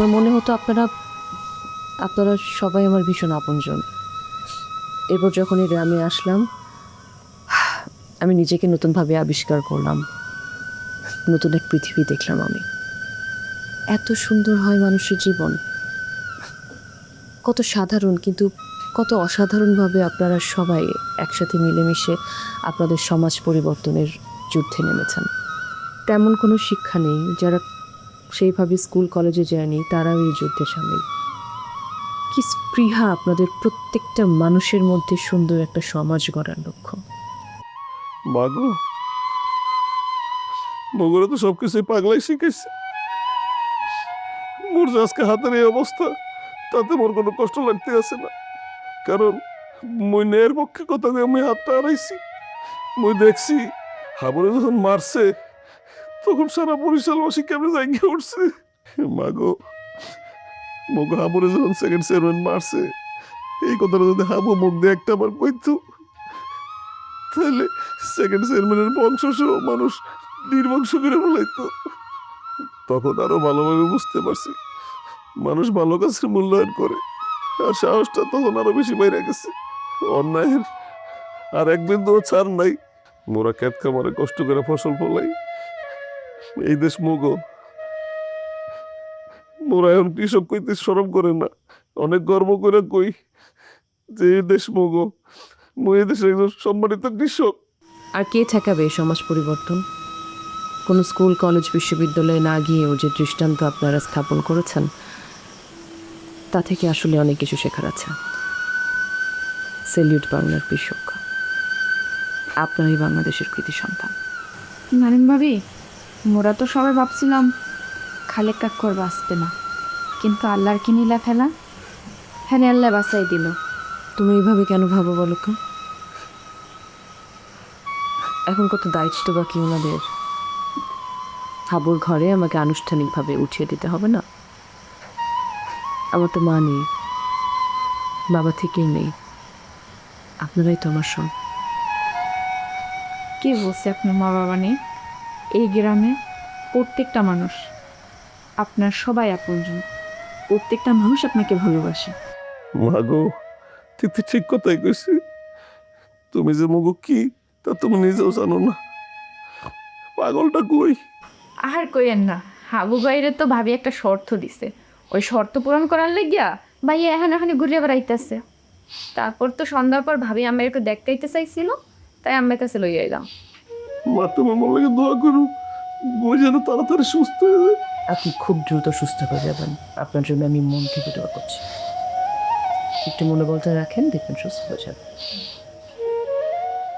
তো আপনারা আপনারা সবাই আমার ভীষণ আপনজন। এরপর যখন এই গ্রামে আসলাম, আমি নিজেকে নতুনভাবে আবিষ্কার করলাম। নতুন এক পৃথিবী দেখলাম আমি। এত সুন্দর হয় মানুষের জীবন। কত সাধারণ, কিন্তু কত অসাধারণভাবে আপনারা সবাই একসাথে মিলেমিশে আপনাদের সমাজ পরিবর্তনের যুদ্ধে নেমেছেন। তেমন কোনো শিক্ষা নেই, যারা সেইভাবে স্কুল, কলেজে যায়নি, তারাও এই যুদ্ধে সামিল। কি স্পৃহা আপনাদের প্রত্যেকটা মানুষের মধ্যে সুন্দর একটা সমাজ গড়ার লক্ষ্য। মাগো মগরে তো সব কিছুই পাগলাই শিখেছে। মোর যে আজকে হাতের এই অবস্থা, তাতে মোর কোনো কষ্ট লাগতে আছে না। কারণ মুই ন্যায়ের পক্ষে কথা দিয়ে আমি হাতটা হারাইছি। মুই দেখছি হাবরে যখন মারছে তখন সারা বরিশালবাসী কেমন জায়গা উঠছে? মাগো, মগো হাবরে যখন সেকেন্ড চেয়ারম্যান মারছে, এই কথাটা যদি হাবু মুখ দিয়ে একটা বার কইতো তাহলে সেকেন্ড চেয়ারম্যানের বংশ মানুষ নির্বংশ করে বলাইতো তখন আরও ভালোভাবে বুঝতে পারছি, মানুষ ভালো কাজের মূল্যায়ন করে, আর সাহসটা তখন আরও বেশি বাইরে গেছে। অন্যায়ের আর এক বিন্দু ছাড় নাই। মোরা খেত খামারে কষ্ট করে ফসল ফলাই। এই দেশ মুগো মোরা এখন কৃষক কইতে সরম করে না। অনেক গর্ব করে কই যে এই দেশ মুগো মই এই দেশের একজন সম্মানিত কৃষক। আর কে ঠেকাবে এই সমাজ পরিবর্তন? কোনো স্কুল কলেজ বিশ্ববিদ্যালয়ে না গিয়েও যে দৃষ্টান্ত আপনারা স্থাপন করেছেন তা থেকে আসলে অনেক কিছু শেখার আছে। সেলিউট বাংলার কৃষক। আপনারই বাংলাদেশের কৃতি সন্তান। নারেন ভাবি মোরা তো সবাই ভাবছিলাম খালেক কাক্কর বাঁচবে না। কিন্তু আল্লাহর কি নীলা ফেলা? হ্যাঁ আল্লাহ বাঁচাই দিল। তুমি এইভাবে কেন ভাবো বলো এখন কত দায়িত্ব বাকি ওনাদের। হাবুর ঘরে আমাকে আনুষ্ঠানিকভাবে উঠিয়ে দিতে হবে না? আমার তো মা নেই। বাবা থেকেই নেই। আপনারাই তো আমার সব। কে বলছে আপনার মা বাবা নেই এই গ্রামে প্রত্যেকটা মানুষ আপনার সবাই আপনজন। প্রত্যেকটা মানুষ আপনাকে ভালোবাসে। মাগো তুই তো ঠিক কথাই কইছি তুমি যে মগো কি তা তুমি নিজেও জানো না। পাগলটা কই? আর কইেন না হাবু গাইরে তো ভাবি একটা শর্ত দিছে। ওই শর্ত পূরণ করার লাগিয়া ভাই এখন এখানে ঘুরে বেড়াইতেছে। তারপর তো সন্ধ্যার পর ভাবি আমার একটু দেখতেইতে চাইছিল তাই আমার কাছে লইয়া আইলাম। মা তুমি আমার লাগে দোয়া করো। বই যেন তাড়াতাড়ি সুস্থ হয়ে যায়। আপনি খুব দ্রুত সুস্থ হয়ে যাবেন। আপনার জন্য আমি মন থেকে দোয়া করছি। একটু মনোবলটা রাখেন দেখবেন সুস্থ হয়ে যাবেন।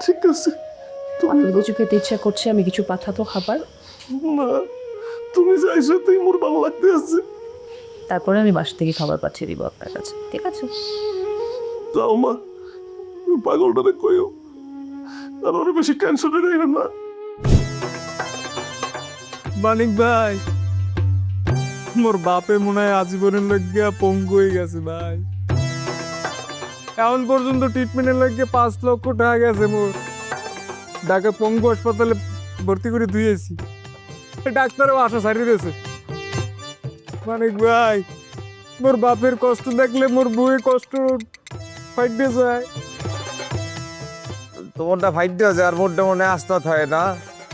ঠিক আছে। আপনার কিছু খেতে ইচ্ছা করছে আমি কিছু পাঠাতো খাবার। না তুমি যাইছো তুই মোর ভালো লাগতে আছে। তারপরে আমি বাসা থেকে খাবার পাঠিয়ে দিব আপনার কাছে। ঠিক আছে? যাও মা পাগলটারে কইও। আর ওর বেশি টেনশনে রইল না। মানিক ভাই, মোর বাপে মনে হয় আজীবনের লাগিয়া পঙ্গু হয়ে গেছে ভাই। এখন পর্যন্ত ট্রিটমেন্টের লাগিয়ে পাঁচ লক্ষ টাকা গেছে মোর। ঢাকা পঙ্গু হাসপাতালে ভর্তি করে ধুয়েছি ডাক্তারও আশা ছাড়িয়ে দিয়েছে। মানিক ভাই, মোর বাপের কষ্ট দেখলে মোর বউয়ের কষ্ট ফাইটে যায় তোমারটা ফাইট যায় আর মোরটা মনে আস্তে হয় না।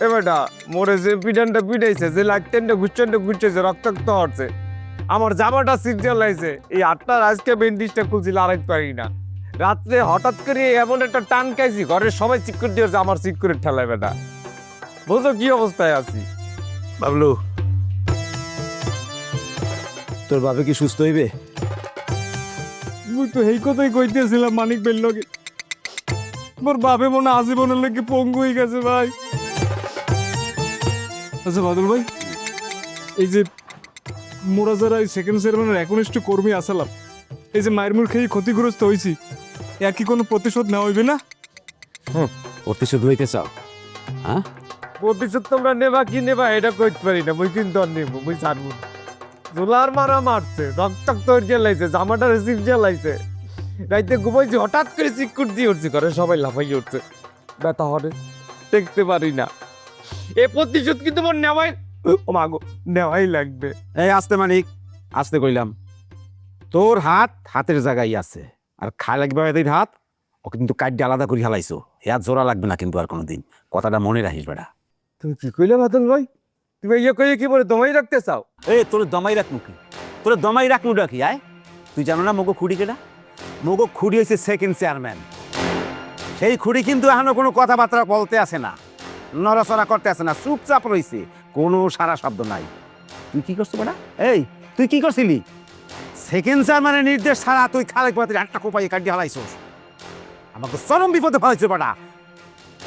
এ বেটা মোরে যে পিটানটা পিটাইছে যে লাইটেনটা গুচ্ছনটা গুচ্ছেছে রক্তাক্ত হচ্ছে। আমার জামাটা সিট লাইছে। এই আটটার আজকে বেন্ডিসটা খুলছিল আরেক পারি না। রাত্রে হঠাৎ করে এমন একটা টান খাইছি ঘরের সবাই চিক করে দিয়েছে আমার চিক করে ঠেলায় বেটা। বুঝো কি অবস্থায় আছি? বাবলু তোর বাপে কি সুস্থ হইবে? মুই তো এই কথাই কইতেছিলাম মানিক বেল লগে। মোর বাপে মনে আজীবনের লেগে পঙ্গু হয়ে গেছে ভাই। আচ্ছা বাদল ভাই এই যে মোরা যারা এই সেকেন্ড চেয়ারম্যানের একনিষ্ঠ কর্মী আসালাম এই যে মায়ের মুর খেয়ে ক্ষতিগ্রস্ত হয়েছি এর কি কোনো প্রতিশোধ নেওয়া হইবে না? প্রতিশোধ লইতে চাও। হ্যাঁ? প্রতিশোধ তোমরা নেবা কি নেবা এটা কইতে পারি না মুই কিন্তু আর নেব মুই জানব জোলার মারা মারছে রক্তাক্ত হয়ে জ্বালাইছে জামাটা রিসিভ জ্বালাইছে রাইতে ঘুমাইছি হঠাৎ করে চিকুট দিয়ে উঠছে ঘরে সবাই লাফাই উঠছে। ব্যথা হরে দেখতে পারি না। এ প্রতিশোধ কিন্তু মোর নেওয়াই? ও মাগো নেওয়াই লাগবে। এই আসতে মানিক আসতে কইলাম। তোর হাত হাতের জায়গায় আছে আর খাই লাগবে এদের হাত ও কিন্তু কাঠটা আলাদা করে হালাইছো। হাত জোড়া লাগবে না কিন্তু আর কোনোদিন। কথাটা মনে রাখিস বেড়া তুমি কি কইলে বাদল ভাই? তুমি ইয়ে কইলে কি বলে দমাই রাখতে চাও? এই তোর দমাই রাখ মুখে তোর দমাই রাখ মুখ রাখি আয়? তুই জানো না মগো খুঁড়ি কেটা মগো খুঁড়ি হয়েছে সেকেন্ড চেয়ারম্যান সেই খুঁড়ি কিন্তু এখনও কোনো কথাবার্তা বলতে আসে না। নড়াচড়া করতে আসে না চুপচাপ রয়েছে কোনো সারা শব্দ নাই। তুই কি করছ বেটা? এই তুই কি করছিলি? সেকেন্ড চেয়ারম্যানের নির্দেশ ছাড়া তুই খালেক বাতির একটা কোপাই কাটি হালাইছোস। আমাকে চরম বিপদে ফেলাইছে বেটা।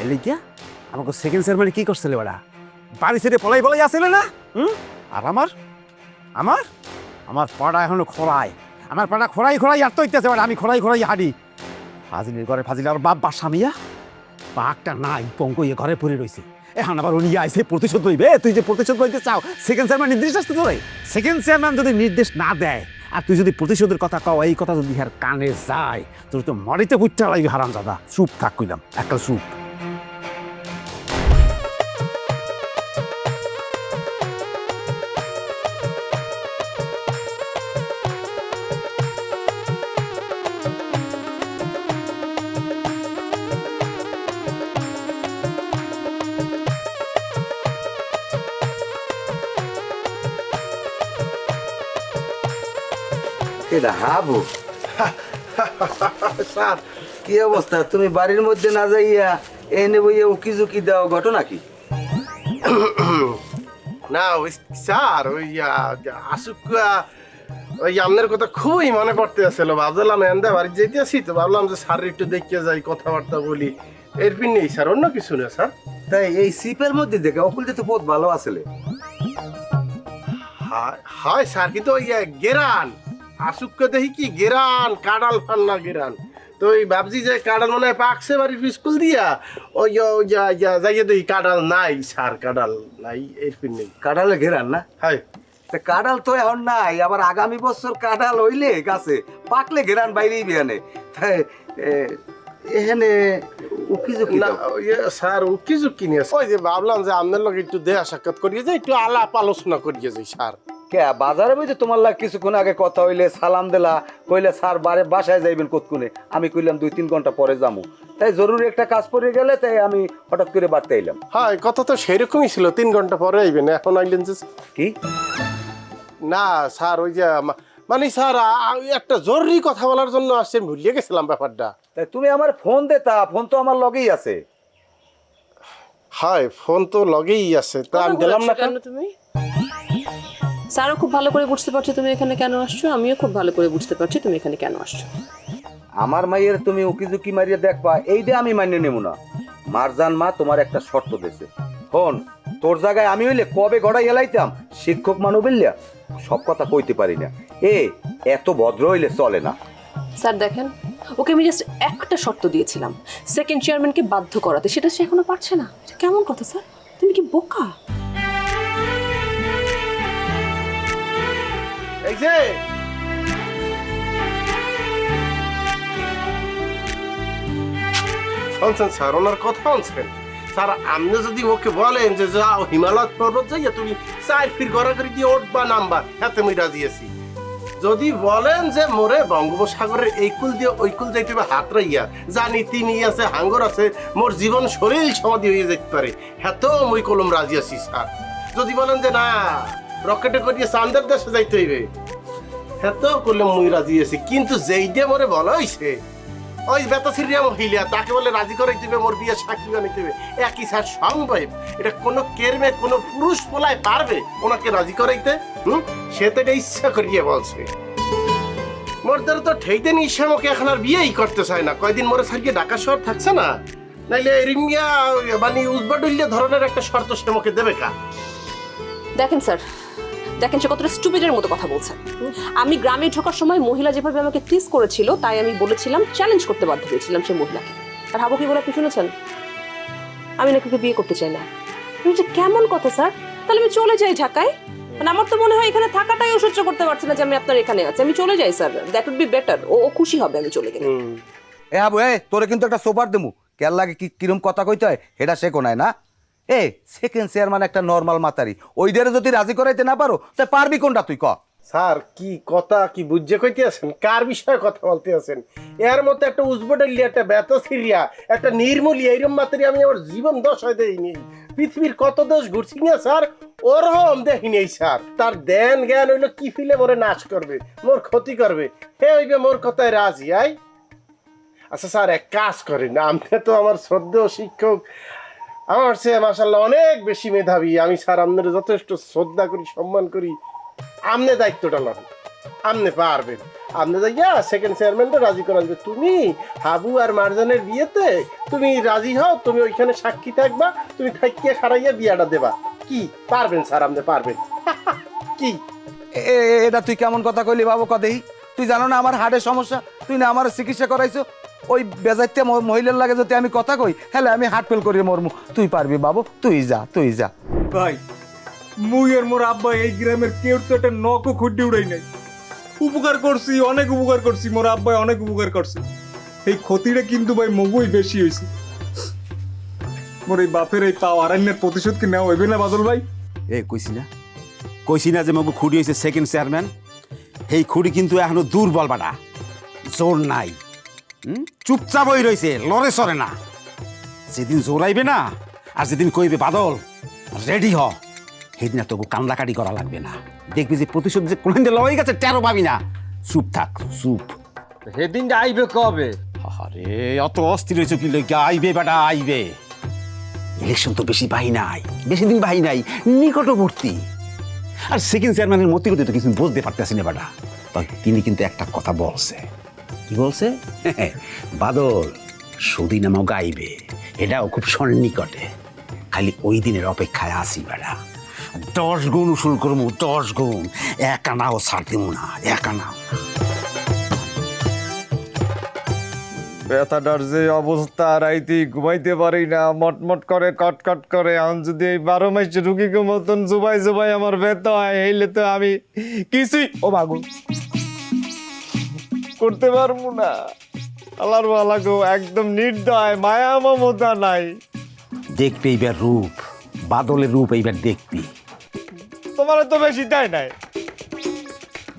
এলি গিয়া আমাকে সেকেন্ড চেয়ারম্যানে কি করছিলে বেটা? বাড়ি ছেড়ে পলাই পলাই আসলে না? হুম? আর আমার? আমার? আমার পাড়া এখনও খোলাই আমার পাড়া খোলাই খোলাই আর তো ইত্যাসে আমি খোড়াই খোলাই হাঁটি ফাজিলের ঘরে ফাজিল আর বাপ বাসা মিয়া বাঘটা নাই পঙ্ক ইয়ে ঘরে পড়ে রয়েছে এখন আবার উনি আইসে প্রতিশোধ লইবে। তুই যে প্রতিশোধ লইতে চাও সেকেন্ড চেয়ারম্যান নির্দেশ আসতে তোরে? সেকেন্ড চেয়ারম্যান যদি নির্দেশ না দেয়, আর তুই যদি প্রতিশোধের কথা কও, এই কথা যদি আর কানে যায়, তোর তো মরিতে বুঝতে লাগবে হারাম দাদা চুপ থাক কইলাম একটা চুপ। এটা হাবু। স্যার কি অবস্থা? তুমি বাড়ির মধ্যে না যাইয়া এনে বইয়া উকি ঝুঁকি দাও ঘটনা কি? না ওই স্যার ওই আসুক ওই আপনার কথা খুবই মনে পড়তে আসছিল ভাবলাম এন্দা বাড়ি যেতে আসি তো ভাবলাম যে স্যার একটু দেখতে যাই কথাবার্তা বলি। এর পিন নেই স্যার অন্য কিছু না স্যার। তাই এই সিপের মধ্যে দেখে অকুলতে তো বহুত ভালো আসলে। হয়- হয় স্যার কিন্তু ওই গেরান। আসুককে দেখি কি গেরান কাডাল ফান্না গেরান। তো ওই ভাবছি যে কাডাল মনে হয় পাকছে বাড়ির স্কুল দিয়া। ওই যাই যাইয়ে দেখি কাডাল নাই সার কাডাল নাই এর পিন নেই। কাডালে ঘেরান না? হয়। কাডাল তো এখন নাই আবার আগামী বছর কাডাল হইলে গাছে পাকলে ঘেরান বাইরেই বিয়ানে। এখানে উকি ঝুঁকি না ইয়ে, স্যার ও কিছু কিনে ওই যে ভাবলাম যে আপনার লগে একটু দেয়া সাক্ষাৎ করিয়ে যাই একটু আলাপ আলোচনা করিয়ে যাই স্যার। কে বাজারে বইতে তোমার লাগ কিছুক্ষণ আগে কথা হইলে সালাম দিলা কইলে স্যার বারে বাসায় যাইবেন কতক্ষণে? আমি কইলাম দুই তিন ঘণ্টা পরে যাব তাই জরুরি একটা কাজ পড়ে গেলে তাই আমি হঠাৎ করে বাড়তে এলাম হ্যাঁ কথা তো সেরকমই ছিল তিন ঘণ্টা পরে আইবেন এখন আইলেন যে কি? না স্যার ওই যে মানে স্যার একটা জরুরি কথা বলার জন্য আসছেন ভুলিয়ে গেছিলাম ব্যাপারটা। তাই তুমি আমার ফোন দেতা ফোন তো আমার লগেই আছে। হয় ফোন তো লগেই আছে তা আমি দিলাম না কেন? তুমি? স্যারও খুব ভালো করে বুঝতে পারছ তুমি এখানে কেন আসছো আমিও খুব ভালো করে বুঝতে পারছি তুমি এখানে কেন আসছো। আমার মাইয়ের তুমি উকি ঝুঁকি মারিয়ে দেখবা এইটা আমি মান্য নেব না। মারজান মা তোমার একটা শর্ত দিছে ফোন তোর জায়গায় আমি হইলে কবে গড়াই এলাইতাম শিক্ষক মানু বললিয়া সব কথা কইতে পারি না। এ এত ভদ্র হইলে চলে না। স্যার দেখেন ওকে আমি জাস্ট একটা শর্ত দিয়েছিলাম। সেকেন্ড চেয়ারম্যানকে বাধ্য করাতে সেটা সে এখনও পারছে না। এটা কেমন কথা স্যার? তুমি কি বোকা? এই যে! শুনছেন স্যার ওনার কথা শুনছেন? স্যার, আপনি যদি ওকে বলেন যে যাও, হিমালয় পর্বত যাইয়া তুমি চার ফির গড়াগড়ি দিয়ে উঠবা, নাম্বা হাতে মুই রাজি আছি। যদি বলেন যে মোরে বঙ্গোপসাগরের এই কুল দিয়ে ওই কুল যাইতে হবে হাত রাইয়া জানি তিমি আছে, হাঙ্গর আছে, মোর জীবন শরীর সমাধি হয়ে যেতে পারে হ্যাঁ মুই কলম রাজি আছি, স্যার। যদি বলেন যে না, রকেটে করিয়ে চান্দের দেশে যাইতে হইবে হ্যাঁ করলে মুই রাজি আছি, কিন্তু যেই যেইটা মোরে বলা হইছে ওই বেতা সিরিয়া মহিলা, তাকে বলে রাজি করে দিবে, মোর বিয়ে সাক্ষী বানাইতে দিবে। একই স্যার সম্ভব এটা কোনো কেরমে, কোনো পুরুষ পোলায় পারবে? ওনাকে রাজি করাইতে, হুম? সে তো এটা ইচ্ছা করিয়ে বলছে। মোর দ্বারা তো ঠেইতে নি আমাকে এখন আর বিয়েই করতে চায় না। কয়দিন মোরে সারিয়ে ঢাকা শহর থাকছে না? নাইলে রিমিয়া মানে উদ্বাডুল্য ধরনের একটা শর্ত সে আমাকে দেবে কা? দেখেন স্যার দেখেন সে কতটা স্টুপিডের মতো কথা বলছে। আমি গ্রামে ঢোকার সময় মহিলা যেভাবে আমাকে টিস করেছিল, তাই আমি বলেছিলাম চ্যালেঞ্জ করতে বাধ্য হয়েছিলাম সে মহিলাকে। আর হাবু কি বলে আপনি শুনেছেন? আমি নাকি ওকে বিয়ে করতে চাই না। আমি কেমন কথা, স্যার? তাহলে আমি চলে যাই ঢাকায়? মানে আমার তো মনে হয় এখানে থাকাটাই ও সহ্য করতে পারছে না যে আমি আপনার এখানে আছি। আমি চলে যাই, sir. That would be better ও খুশি হবে আমি চলে গেলে। এ আবু এ, তোরে কিন্তু একটা সোপার দেমু। কেয়ার লাগে কি কিরম কথা কইতে হয় এটা সে কোনায় না? এ সেকেন্ড চেয়ারম্যান একটা নর্মাল মাতারি। ওই দেরে যদি রাজি করাইতে না পারো, তা পারবি কোনটা তুই ক? স্যার, কি কথা, কি বুঝে কইতে আছেন? কার বিষয়ে কথা বলতে আছেন? এর মতো একটা উজবটেলি একটা ব্যথ সিরিয়া একটা নির্মূলী এইরকম মাত্রে আমি আমার জীবন দশায় দেইনি পৃথিবীর কত দেশ ঘুরছি না, স্যার? ওরকম দেখিনি স্যার। তার দেন জ্ঞান হইল কি ফিলে মোরে নাশ করবে, মোর ক্ষতি করবে। হে হইবে মোর কথায় রাজি, আই? আচ্ছা স্যার, এক কাজ করেন। আপনি তো আমার শ্রদ্ধেয় শিক্ষক। আমার সে মাসাল্লাহ অনেক বেশি মেধাবী। আমি স্যার আপনার যথেষ্ট শ্রদ্ধা করি, সম্মান করি। আমনে দায়িত্বটা লন আমনে পারবেন। আপনি যাইয়া সেকেন্ড চেয়ারম্যানটা রাজি করান যে, তুমি হাবু আর মারজানের বিয়েতে তুমি রাজি হও, তুমি ওইখানে সাক্ষী থাকবা, তুমি থাকিয়া খারাইয়া বিয়াটা দেবা। কি? পারবেন স্যার, আপনি পারবেন। কি? এটা তুই কেমন কথা কইলি বাবু কদেই? তুই জানো না আমার হার্টের সমস্যা? তুই না আমার চিকিৎসা করাইছো? ওই বেজাইতে মহিলার লাগে যদি আমি কথা কই হ্যাঁ আমি হার্ট ফেল করি মরমু। তুই পারবি বাবু তুই যা তুই যা। ভাই মুই আর মোর আব্বা এই গ্রামের কেউ তো একটা নকও খুঁটি উড়াই নাই। উপকার করছি অনেক উপকার করছি মোর আব্বাই অনেক উপকার করছে। এই ক্ষতিটা কিন্তু ভাই মগুই বেশি হয়েছে মোর এই বাপের এই পাও আরণ্যের প্রতিশোধ কি নেওয়া হইবে না বাদল ভাই? এ কইছি না। কইছি না যে মগু খুঁড়ি হয়েছে সেকেন্ড চেয়ারম্যান এই খুঁড়ি কিন্তু এখনও দুর্বল বাটা। জোর নাই? চুপচাপ হয়ে রয়েছে লড়ে সরে না। যেদিন জোরাইবে না আর যেদিন কইবে বাদল রেডি হ। সেদিন তোকে কান্দাকাটি করা লাগবে না। দেখবি যে প্রতিশোধ যে কোন লড়াই গেছে টেরো পাবি না। চুপ থাক চুপ। সেদিন আইবে কবে? আরে অত অস্থির হয়েছে কি লইকা আইবে বেটা আইবে ইলেকশন তো বেশি বাহি নাই বেশি দিন বাহি নাই নিকটবর্তী আর সেকেন্ড চেয়ারম্যানের মতিগতি তো কিছু বুঝতে পারতেছি না বেটা। তবে তিনি কিন্তু একটা কথা বলছে। কি বলছে? বাদল সুদিন আমাও গাইবে। এটাও খুব সন্নিকটে। খালি ওই দিনের অপেক্ষায় আসি বেড়া। দশ গুণ উসুল করব, দশ গুণ। এক আনাও ছাড় না, এক আনাও ব্যথাটার যে অবস্থা রাইতে ঘুমাইতে পারি না। মটমট করে, কটকট করে। এখন যদি এই বারো মাসে রুগীকে মতন জুবাই জুবাই আমার ব্যথা হয়, হইলে তো আমি কিছুই ও বাগু করতে পারব না। আল্লাহর বালা গো একদম নির্দয় মায়া মমতা নাই। দেখবি এইবার রূপ বাদলের রূপ এইবার দেখবি। তোমার তো বেশি তাই নাই।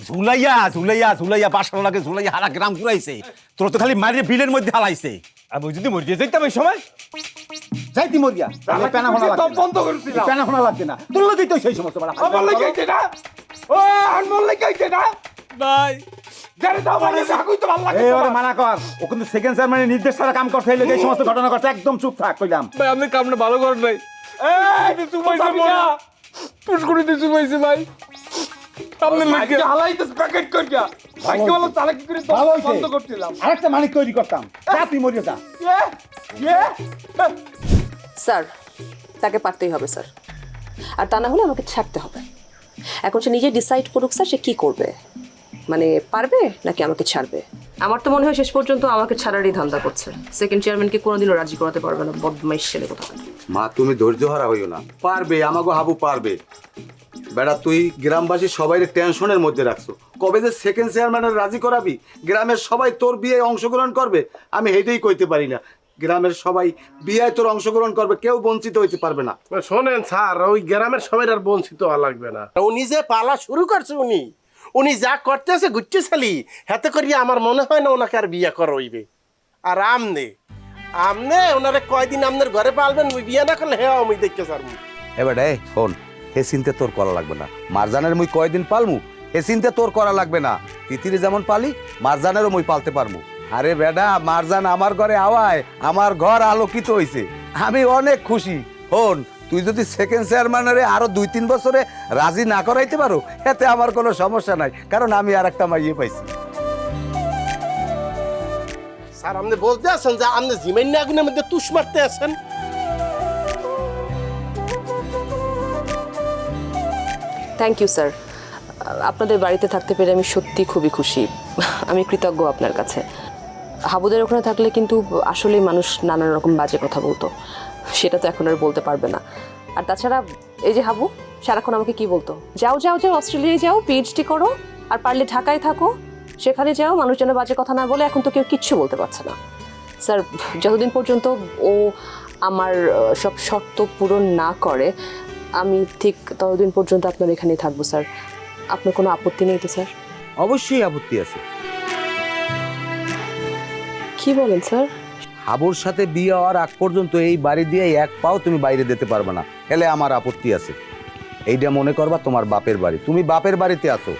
ঝুলাইয়া ঝুলাইয়া ঝুলাইয়া বাসা লাগে ঝুলাইয়া হারা গ্রাম ঘুরাইছে। তোর তো খালি মারিয়ে বিলের মধ্যে হালাইছে। আমি যদি মরিয়ে যাইতাম এই সময়? যাইতি মরিয়া। তাহলে পেনা শোনা লাগবে না। বন্ধ করেছিলাম। পেনা লাগবে না। তোর লোকই তো সেই সমস্ত আমার লেগে না। ও আমার লেগে না। ভাই মানা কর। ও কিন্তু সেকেন্ড চেয়ারম্যানের নির্দেশ ছাড়া কাম এই সমস্ত ঘটনা করতে একদম চুপ থাক কইলাম। ভাই আপনি কামটা ভালো করেন নাই ভাই। প্যাকেট ভাগ্য করে বন্ধ করছিলাম। আরেকটা মানিক তৈরি করতাম। যা তুই মরিয়া যা। এ এ স্যার তাকে পারতেই হবে স্যার। আর তা না হলে আমাকে ছাড়তে হবে। এখন সে নিজে ডিসাইড করুক স্যার সে কী করবে। মানে পারবে নাকি আমাকে ছাড়বে? আমার তো মনে হয় শেষ পর্যন্ত আমাকে ছাড়ারই ধান্দা করছে। সেকেন্ড চেয়ারম্যানকে কোনোদিনও রাজি করাতে পারবে না বদমাইশ ছেলে কোথাও মা তুমি ধৈর্য হারা হইও না। পারবে আমাগো হাবু পারবে। বেড়া তুই গ্রামবাসী সবাই টেনশনের মধ্যে রাখছো। কবে যে সেকেন্ড চেয়ারম্যানের রাজি করাবি? গ্রামের সবাই তোর বিয়ে অংশগ্রহণ করবে? আমি হেঁটেই কইতে পারি না। গ্রামের সবাই বিয়ায় তোর অংশগ্রহণ করবে কেউ বঞ্চিত হইতে পারবে না। শোনেন স্যার ওই গ্রামের সবাই আর বঞ্চিত হওয়া লাগবে না। উনি যে পালা শুরু করছে উনি। উনি যা করতেছে গুচ্ছে ছালি হাতে করিয়া আমার মনে হয় না ওনাকে আর বিয়া করা হইবে। আর আমনে আমনে ওনারে কয়দিন আপনার ঘরে পালবেন, মুই বিয়া না করলে হ্যাঁ আমি দেখতে স্যার এবার এ শোন, হে চিন্তা তোর করা লাগবে না। মারজানের মুই কয়দিন পালমু, হে চিন্তা তোর করা লাগবে না। তিতিরে যেমন পালি, মারজানেরও মুই পালতে পারমু। আরে বেডা মারজান আমার ঘরে আওয়ায়, আমার ঘর আলোকিত হইছে। আমি অনেক খুশি। হন তুই যদি সেকেন্ড চেয়ারম্যানের আরও দুই তিন বছরে রাজি না করাইতে পারো এতে আমার কোনো সমস্যা নাই। কারণ আমি আর একটা মাইয়ে পাইছি। স্যার আপনি বলতে আছেন যে আপনি জিমাইন্য আগুনের মধ্যে তুষ মারতে আছেন? থ্যাংক ইউ স্যার আপনাদের বাড়িতে থাকতে পেরে আমি সত্যি খুবই খুশি। আমি কৃতজ্ঞ আপনার কাছে। হাবুদের ওখানে থাকলে কিন্তু আসলেই মানুষ নানান রকম বাজে কথা বলতো। সেটা তো এখন আর বলতে পারবে না। আর তাছাড়া এই যে হাবু সারাক্ষণ আমাকে কি বলতো? যাও যাও যাও অস্ট্রেলিয়ায় যাও পিএইচডি করো আর পারলে ঢাকায় থাকো সেখানে যাও মানুষ যেন বাজে কথা না বলে এখন তো কেউ কিচ্ছু বলতে পারছে না। স্যার যতদিন পর্যন্ত ও আমার সব শর্ত পূরণ না করে আমি ঠিক ততদিন পর্যন্ত আপনার এখানেই থাকব স্যার। আপনার কোনো আপত্তি নেই তো স্যার? অবশ্যই আপত্তি আছে। কি বলেন স্যার? হাবুর সাথে বিয়ে হওয়ার আগ পর্যন্ত এই বাড়ি দিয়ে এক পাও তুমি বাইরে দিতে পারবে না। এলে আমার আপত্তি আছে। এইটা মনে করবা তোমার বাপের বাড়ি। তুমি বাপের বাড়িতে আসো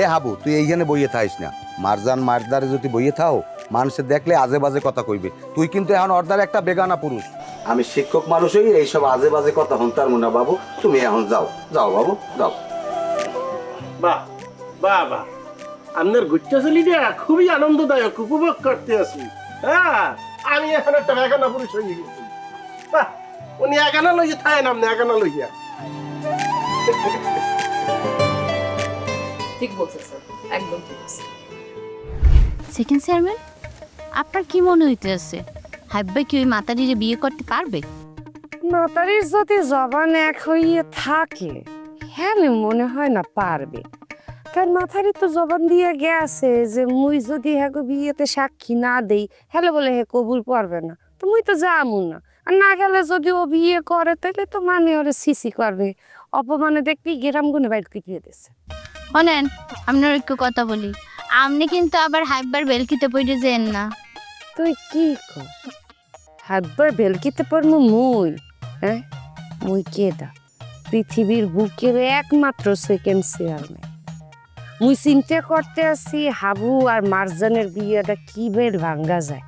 এ হাবু, তুই এইখানে বইয়ে থাকিস না। মারজান মারদারে যদি বইয়ে থাও, মানুষে দেখলে আজে বাজে কথা কইবে। তুই কিন্তু এখন অর্ধার একটা বেগানা পুরুষ। আমি শিক্ষক মানুষই এইসব আজে বাজে কথা হন্তার মুনা বাবু। তুমি এখন যাও। যাও বাবু, যাও। বাহ বাহ বাহ। আপনার গুচ্ছা চলিটা খুবই আনন্দদায়ক উপভোগ করতে আছি। হ্যাঁ আমি এখন একটা একানা পুরুষ হয়ে গেছি। বাহ উনি একানা লইয়া থাকেন আপনি একানা লইয়া। ঠিক বলছেন স্যার একদম ঠিক আছে। সেকেন্ড চেয়ারম্যান আপনার কি মনে হইতেছে? হাব্বা কি ওই মাতারিরে বিয়ে করতে পারবে? মাতারির যদি জবান এক হইয়ে থাকে হ্যাঁ মনে হয় না পারবে। কারণ মাথারই তো জবান দিয়ে গেছে যে মুই যদি হ্যাগো বিয়েতে সাক্ষী না দেই হ্যালো বলে হে কবুল পারবে না। তো মুই তো যামু না। আর না গেলে যদি ও বিয়ে করে তাহলে তো মানে ওরে সিসি করবে। অপমানে দেখবি গেরাম গুনে বাইর দিয়ে দিছে শোনেন আপনার একটু কথা বলি। আপনি কিন্তু আবার হাইবার বেলকিতে পড়ে যেন না। তুই কি কর হাতবার বেলকিতে পারমু মুই? হ্যাঁ? মুই কেডা পৃথিবীর বুকের একমাত্র সেকেন্ড চেয়ারম্যান মুই চিন্তা করতে আছি হাবু আর মারজানের বিয়েটা কি বের ভাঙ্গা যায়?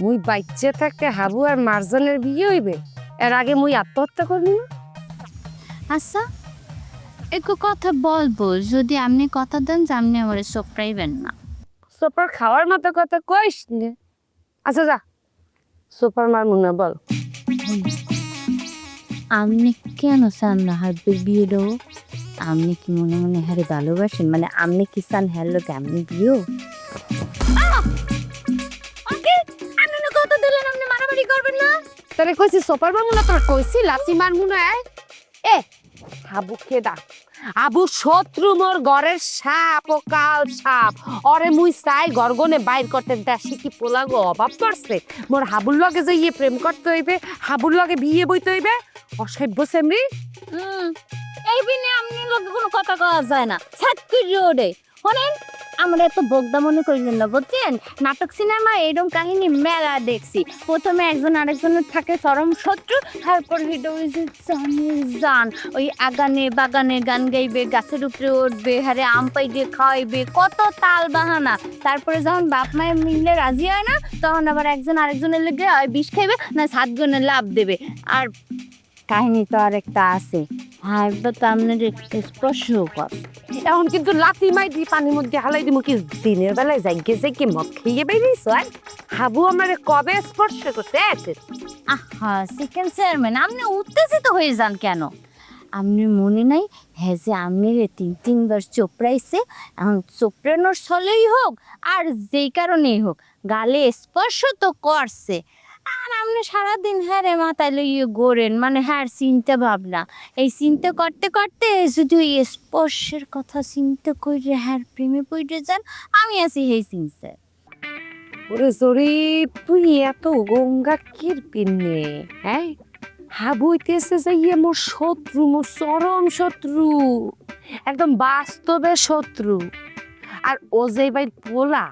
মুই বাচ্চা থাকতে হাবু আর মারজানের বিয়ে হইবে? এর আগে মুই আত্মহত্যা করবি না? আচ্ছা একটু কথা বলব। যদি আপনি কথা দেন যে আপনি আমার সপ্রাইবেন না। সুপার খাওয়ার মতো কথা কইস নে। আচ্ছা যা। সুপার মার মুনা বল। আপনি কেন চান না হাব্বের বিয়ে দেবো? আপনি কি মনে মনে হারে ভালোবাসেন? মানে আপনি কি চান হ্যার লোক আপনি না তারে কইছি সুপার মুনা তোর কইছি লাচি মার মুনা এ হাবু কেডা আবু শত্রু মোর ঘরের সাপ ও কাল সাপ। অরে মুই চাই গর্গনে বাইর করতে দেশে কি পোলাগো অভাব পড়ছে মোর হাবুর লগে যে ইয়ে প্রেম করতে হইবে হাবুর লগে বিয়ে বইতে হইবে? অসভ্য সেমরি। এই বিনে আপনি লোকে কোনো কথা কওয়া যায় না। ছাত্রী রোডে? শোনেন আমরা এত বোগদা মনে করিলেন না, বুঝছেন? নাটক, সিনেমা এরকম কাহিনী, মেলা দেখছি। প্রথমে একজন আরেকজনের থাকে চরম শত্রু, তারপর হিডো ওই আগানে বাগানে গান গাইবে, গাছের উপরে উঠবে, হারে আম পাই দিয়ে খাওয়াইবে, কত তাল বাহানা। তারপরে যখন বাপ মায়ের মিললে রাজি হয় না, তখন আবার একজন আরেকজনের লেগে বিষ খাইবে, না সাতজনের লাভ দেবে। আর কাহিনী তো আরেকটা আছে। হাইবা তো আপনার স্পর্শ কর এখন কিন্তু লাথি মাই দি পানির মধ্যে হালাই দিমু কি? দিনের বেলায় যাইগে যাইগে মদ খেয়ে বেরিয়েছ আর হাবু আমারে কবে স্পর্শ করতে আছে আহা সেকেন্ড চেয়ারম্যান আপনি উত্তেজিত হয়ে যান কেন? আপনি মনে নাই? হ্যাঁ যে আপনি রে তিন তিনবার চোপড়াইছে এখন চোপড়ানোর ছলেই হোক আর যেই কারণেই হোক গালে স্পর্শ তো করছে। আর আপনি সারাদিন হ্যাঁ রে মাথায় লইয়ে গোরেন মানে হ্যাঁ চিন্তা ভাবনা। এই চিন্তা করতে করতে ওই স্পর্শের কথা চিন্তা করে হ্যাঁ প্রেমে পড়ে যান, আমি আছি হেই চিন্তা ওরে জরি তুই এত গঙ্গা কির পিনে হ্যাঁ? হাবু হইতেছে যে ইয়ে মোর শত্রু, মোর চরম শত্রু, একদম বাস্তবে শত্রু। আর ও যে ভাই পোলা,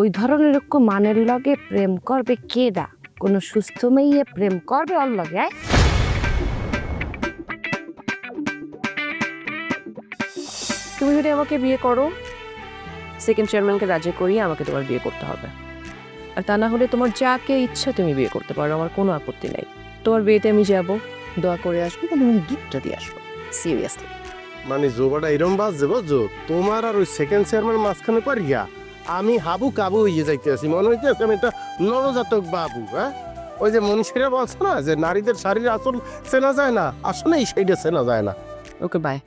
ওই ধরনের মানের লগে প্রেম করবে কেডা কোন সুস্থ মেয়ে প্রেম করবে ওর লগে তুমি যদি আমাকে বিয়ে করো সেকেন্ড চেয়ারম্যানকে রাজি করিয়ে আমাকে তোমার বিয়ে করতে হবে। আর তা না হলে তোমার যাকে ইচ্ছা তুমি বিয়ে করতে পারো আমার কোনো আপত্তি নেই। তোমার বিয়েতে আমি যাব দোয়া করে আসব এবং গিফটটা দিয়ে আসব। সিরিয়াসলি মানে জোবাটা এরম বাজ যাব জো তোমার আর ওই সেকেন্ড চেয়ারম্যান মাঝখানে পারিয়া আমি হাবু কাবু হয়ে যাইতে আছি। মনে হইতেছে আমি একটা নরজাতক বাবু হ্যাঁ? ওই যে মনীষীরা বলছে না যে নারীদের শারীর আসল চেনা যায় না? আসলেই সেইটা চেনা যায় না। Okay bye